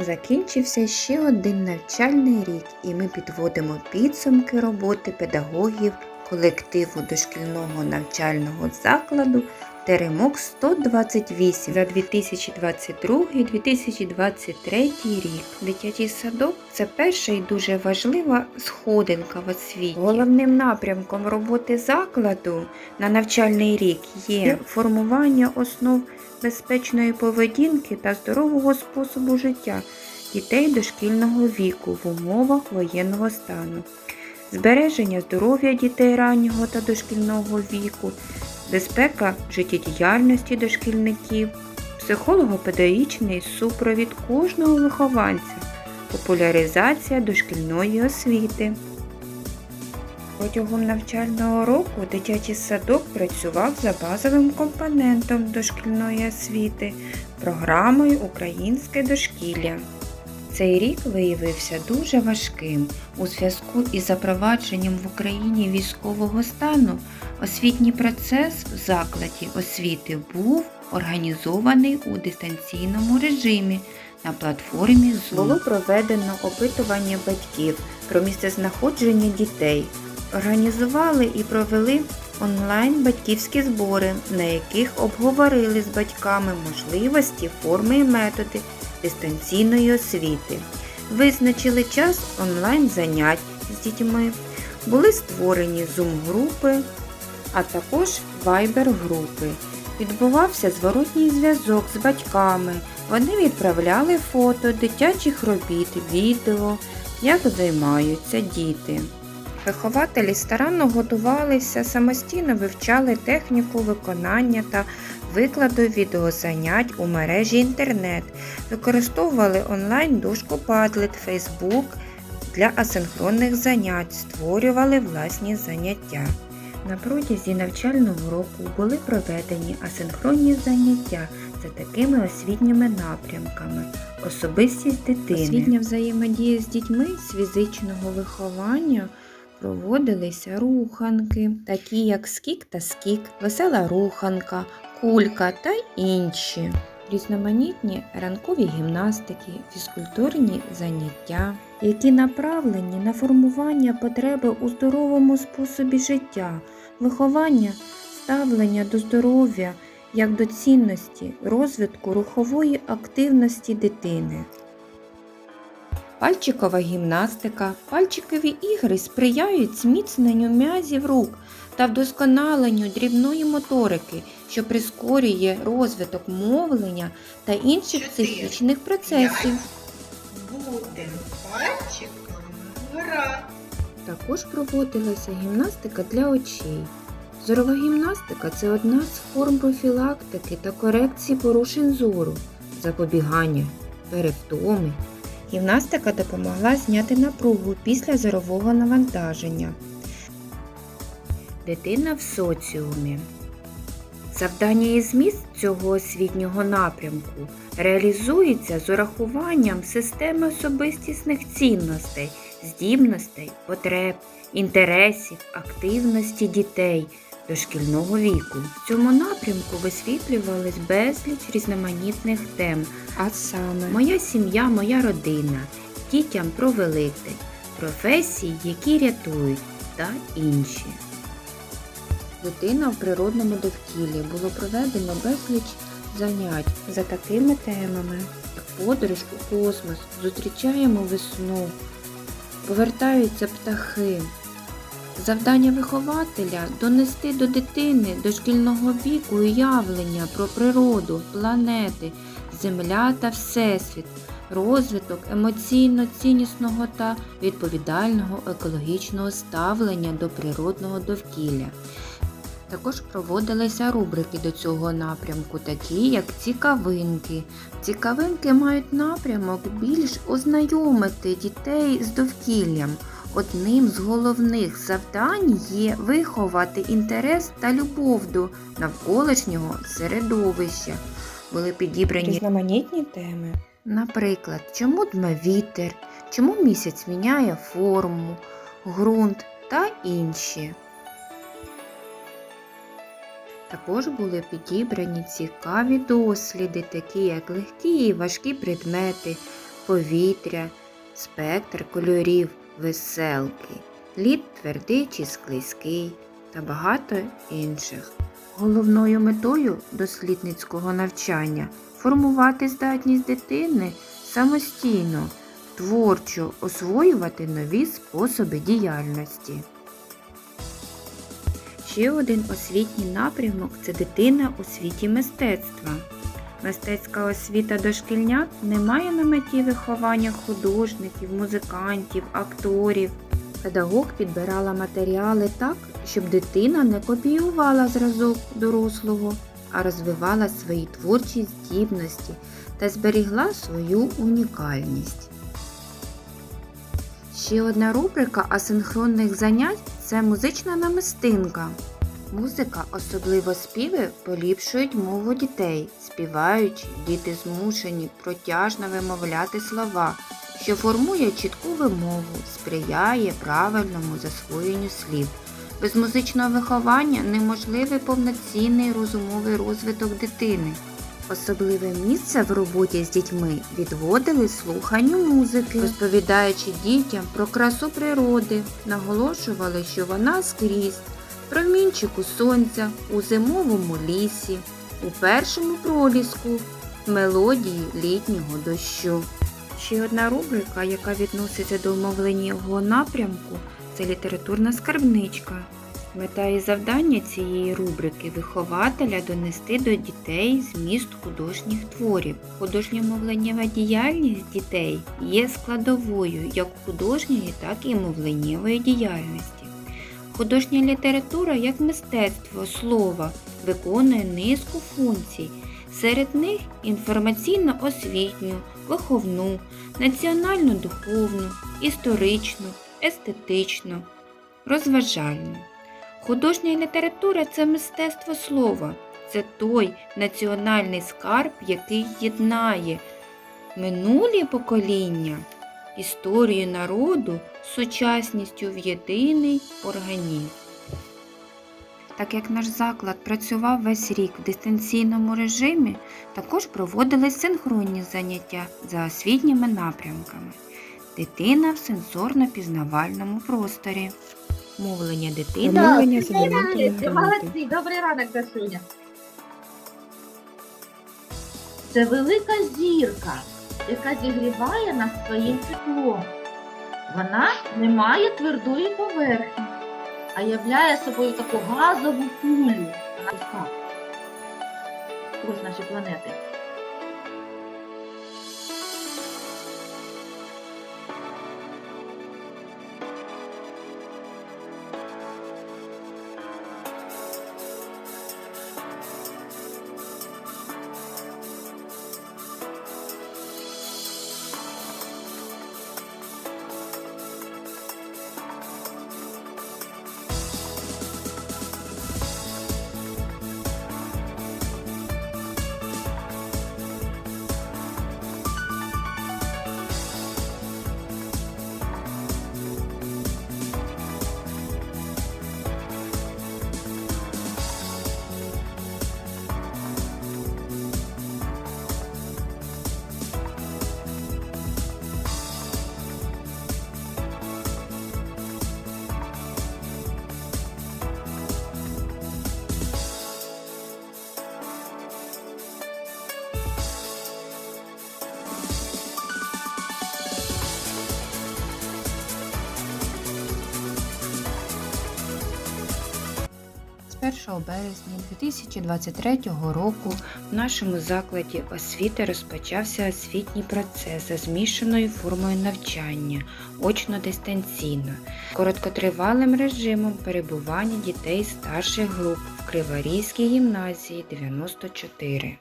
Закінчився ще один навчальний рік, і ми підводимо підсумки роботи педагогів колективу дошкільного навчального закладу Теремок 128 за 2022-2023 рік. Дитячий садок це перша і дуже важлива сходинка в освіті. Головним напрямком роботи закладу на навчальний рік є формування основ безпечної поведінки та здорового способу життя дітей дошкільного віку в умовах воєнного стану, збереження здоров'я дітей раннього та дошкільного віку, безпека життєдіяльності дошкільників, психолого-педагогічний супровід кожного вихованця, популяризація дошкільної освіти. Протягом навчального року дитячий садок працював за базовим компонентом дошкільної освіти програмою Українське дошкілля. Цей рік виявився дуже важким. У зв'язку із запровадженням в Україні військового стану освітній процес в закладі освіти був організований у дистанційному режимі на платформі Zoom. Було проведено опитування батьків про місцезнаходження дітей. Організували і провели онлайн батьківські збори, на яких обговорили з батьками можливості, форми і методи дистанційної освіти. Визначили час онлайн занять з дітьми, були створені Zoom-групи, а також Viber-групи. Відбувався зворотній зв'язок з батьками. Вони відправляли фото дитячих робіт, відео, як займаються діти. Вихователі старанно готувалися, самостійно вивчали техніку виконання та викладу відеозанять у мережі інтернет, використовували онлайн-дошку Padlet, Facebook для асинхронних занять, створювали власні заняття. На протязі навчального року були проведені асинхронні заняття за такими освітніми напрямками. Особистість дитини. Освітня взаємодія з дітьми з фізичного виховання проводилися руханки, такі як скік та скік, весела руханка, кулька та інші. Різноманітні ранкові гімнастики, фізкультурні заняття, які направлені на формування потреби у здоровому способі життя, виховання, ставлення до здоров'я як до цінності, розвитку рухової активності дитини. Пальчикова гімнастика, пальчикові ігри сприяють зміцненню м'язів рук та вдосконаленню дрібної моторики, що прискорює розвиток мовлення та інших психічних процесів. Будем пальчиком грати. Також проводилася гімнастика для очей. Зорова гімнастика це одна з форм профілактики та корекції порушень зору, запобігання, перевтоми. Гімнастика допомогла зняти напругу після зорового навантаження. Дитина в соціумі. Завдання і зміст цього освітнього напрямку реалізується з урахуванням системи особистісних цінностей, здібностей, потреб, інтересів, активності дітей дошкільного віку. В цьому напрямку висвітлювались безліч різноманітних тем, а саме Моя сім'я, моя родина, дітям про Великдень, професії, які рятують та інші. Дитина в природному довкіллі. Було проведено безліч занять. За такими темами, подорож у космос, зустрічаємо весну, повертаються птахи. Завдання вихователя донести до дитини дошкільного віку уявлення про природу, планети, земля та всесвіт, розвиток емоційно-ціннісного та відповідального екологічного ставлення до природного довкілля. Також проводилися рубрики до цього напрямку, такі як цікавинки. Цікавинки мають напрямок більш ознайомити дітей з довкіллям. Одним з головних завдань є виховати інтерес та любов до навколишнього середовища. Були підібрані різноманітні теми. Наприклад, чому дме вітер, чому місяць міняє форму, ґрунт та інші. Також були підібрані цікаві досліди, такі як легкі і важкі предмети, повітря, спектр кольорів, веселки, лід твердий чи склизький та багато інших. Головною метою дослідницького навчання формувати здатність дитини самостійно, творчо освоювати нові способи діяльності. Ще один освітній напрямок це дитина у світі мистецтва. Мистецька освіта дошкільнят не має на меті виховання художників, музикантів, акторів. Педагог підбирала матеріали так, щоб дитина не копіювала зразок дорослого, а розвивала свої творчі здібності та зберігла свою унікальність. Ще одна рубрика асинхронних занять це музична намистинка. Музика, особливо співи, поліпшують мову дітей. Співаючи, діти змушені протяжно вимовляти слова, що формує чітку вимову, сприяє правильному засвоєнню слів. Без музичного виховання неможливий повноцінний розумовий розвиток дитини. Особливе місце в роботі з дітьми відводили слуханню музики, розповідаючи дітям про красу природи, наголошували, що вона скрізь, промінчику сонця у зимовому лісі, у першому проліску, мелодії літнього дощу. Ще одна рубрика, яка відноситься до мовленнєвого напрямку, це літературна скарбничка. Мета і завдання цієї рубрики вихователя донести до дітей зміст художніх творів. Художня мовленнєва діяльність дітей є складовою як художньої, так і мовленнєвої діяльності. Художня література як мистецтво слова виконує низку функцій. Серед них інформаційно-освітню, виховну, національно-духовну, історичну, естетичну, розважальну. Художня література це мистецтво слова, це той національний скарб, який єднає минулі покоління, історію народу з сучасністю в єдиний організм. Так як наш заклад працював весь рік в дистанційному режимі, також проводились синхронні заняття за освітніми напрямками. Дитина в сенсорно-пізнавальному просторі. Мовлення дитини. Мовлення молодці. Добрий ранок, Дашуня. Це велика зірка, яка зігріває нас своїм теплом. Вона не має твердої поверхні, а являє собою таку газову кулю. Ось наші планети. 1 березня 2023 року в нашому закладі освіти розпочався освітній процес за змішаною формою навчання, очно-дистанційно, короткотривалим режимом перебування дітей старших груп в Криворізькій гімназії 94.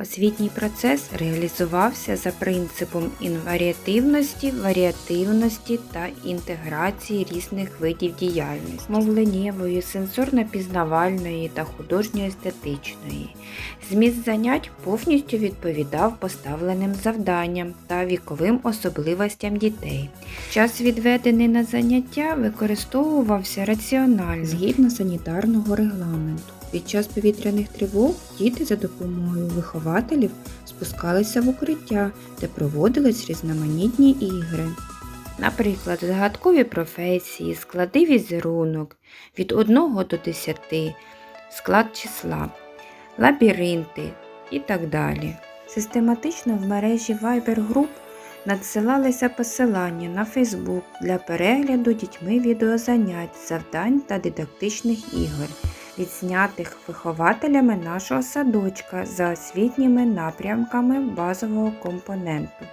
Освітній процес реалізувався за принципом інваріативності, варіативності та інтеграції різних видів діяльності мовленнєвої, сенсорно-пізнавальної та художньо-естетичної. Зміст занять повністю відповідав поставленим завданням та віковим особливостям дітей. Час, відведений на заняття, використовувався раціонально згідно санітарного регламенту. Під час повітряних тривог діти за допомогою вихователів спускалися в укриття, де проводились різноманітні ігри. Наприклад, загадкові професії, склади візерунок від 1 до 10, склад числа, лабіринти і так далі. Систематично в мережі Viber груп надсилалися посилання на Facebook для перегляду дітьми відеозанять, завдань та дидактичних ігор, відзнятих вихователями нашого садочка за освітніми напрямками базового компоненту.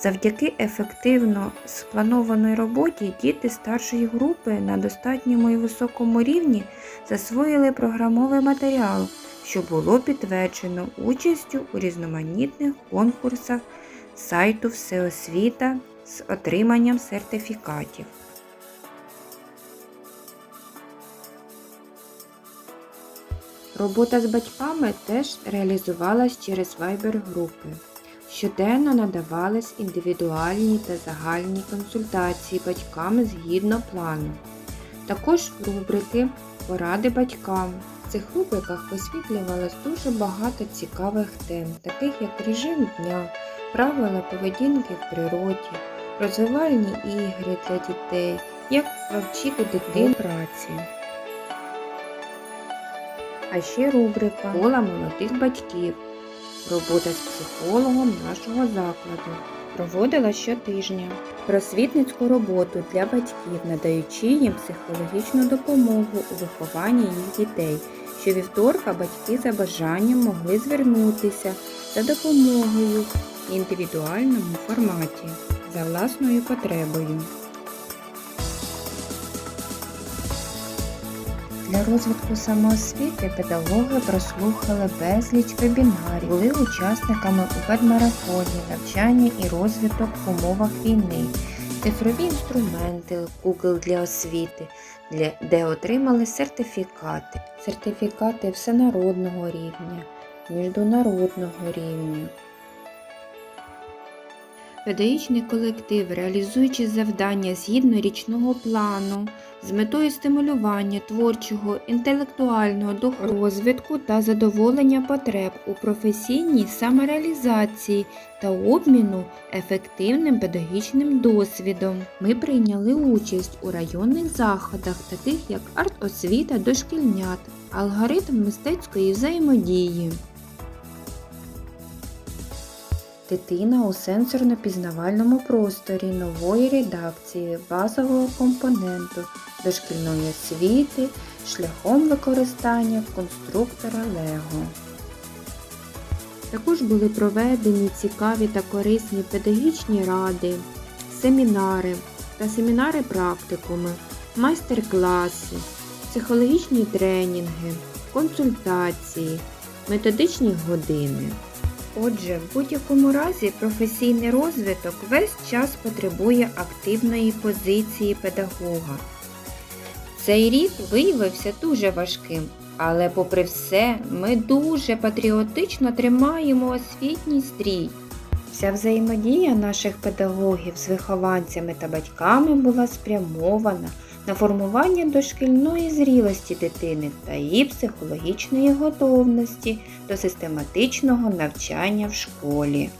Завдяки ефективно спланованій роботі діти старшої групи на достатньому і високому рівні засвоїли програмовий матеріал, що було підтверджено участю у різноманітних конкурсах сайту Всеосвіта з отриманням сертифікатів. Робота з батьками теж реалізувалась через Viber групи. Щоденно надавались індивідуальні та загальні консультації батькам згідно плану. Також рубрики Поради батькам. В цих рубриках висвітлювалось дуже багато цікавих тем, таких як режим дня, правила поведінки в природі, розвивальні ігри для дітей, як навчити дитину праці. А ще рубрика Кола молодих батьків. Робота з психологом нашого закладу. Проводила щотижня просвітницьку роботу для батьків, надаючи їм психологічну допомогу у вихованні їх дітей. Щовівторка батьки за бажанням могли звернутися за допомогою в індивідуальному форматі за власною потребою. Для розвитку самоосвіти педагоги прослухали безліч вебінарів, були учасниками у педмарафоні, навчання і розвиток в умовах війни, цифрові інструменти Google для освіти, де отримали сертифікати, сертифікати всенародного рівня, міжнародного рівня. Педагогічний колектив, реалізуючи завдання згідно річного плану, з метою стимулювання творчого, інтелектуального розвитку та задоволення потреб у професійній самореалізації та обміну ефективним педагогічним досвідом. Ми прийняли участь у районних заходах, таких як арт-освіта дошкільнят, алгоритм мистецької взаємодії. Дитина у сенсорно-пізнавальному просторі нової редакції базового компоненту дошкільної освіти шляхом використання конструктора Лего. Також були проведені цікаві та корисні педагогічні ради, семінари та семінари практикуми, майстер-класи, психологічні тренінги, консультації, методичні години. Отже, в будь-якому разі професійний розвиток весь час потребує активної позиції педагога. Цей рік виявився дуже важким, але попри все, ми дуже патріотично тримаємо освітній стрій. Вся взаємодія наших педагогів з вихованцями та батьками була спрямована на формування дошкільної зрілості дитини та її психологічної готовності до систематичного навчання в школі.